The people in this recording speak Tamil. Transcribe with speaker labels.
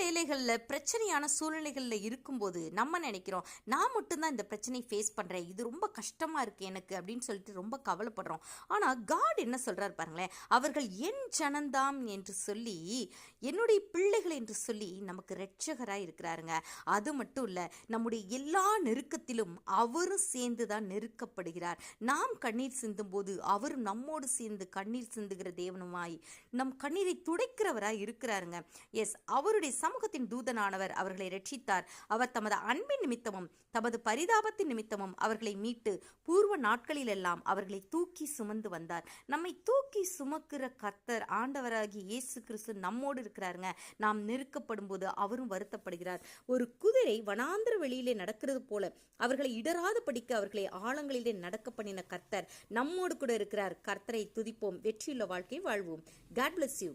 Speaker 1: வேலைகளில் பிரச்சனையான சூழ்நிலைகளில் இருக்கும்போது நம்ம நினைக்கிறோம் நான் மட்டும்தான் இந்த பிரச்சனையை ஃபேஸ் பண்ணுறேன் இது ரொம்ப கஷ்டமாக இருக்குது எனக்கு அப்படின்னு சொல்லிட்டு ரொம்ப கவலைப்படுறோம். ஆனால் காட் என்ன சொல்கிறார் பாருங்களேன் அவர்கள் என் ஜனந்தாம் என்று சொல்லி என்னுடைய பிள்ளைகள் என்று சொல்லி நமக்கு ரட்சகராக இருக்கிறாருங்க. அது மட்டும் இல்லை நம்முடைய எல்லா நெருக்கத்திலும் அவரும் சேர்ந்து தான் நெருக்கப்படுகிறார். நாம் கண்ணீர் சிந்தும் போது அவரும் நம்மோடு சேர்ந்து கண்ணீர் சிந்துகிற தேவனுமாய் நம் கண்ணீரை துடைக்கிறவராய் இருக்கிறாருங்க. எஸ் அவருடைய சமூகத்தின் தூதனானவர் அவர்களை ரட்சித்தார். அவர் தமது அன்பின் நிமித்தமும் தமது பரிதாபத்தின் நிமித்தமும் அவர்களை மீட்டு பூர்வ நாட்களிலெல்லாம் அவர்களை தூக்கி சுமந்து வந்தார். நம்மை தூக்கி சுமக்கிற கர்த்தர் ஆண்டவராகி இயேசு கிறிஸ்து நம்மோடு இருக்கிறாருங்க. நாம் நெருக்கப்படும் போது அவரும் வருத்தப்படுகிறார். ஒரு குதிரை வனாந்திர வெளியிலே நடக்கிறது போல அவர்களை இடராத படிக்க அவர்களை ஆழங்களிலே நடக்க பண்ணின கர்த்தர் நம்மோடு கூட இருக்கிறார். கர்த்தரை துதிப்போம் வெற்றியுள்ள வாழ்க்கை வாழ்வோம். God bless you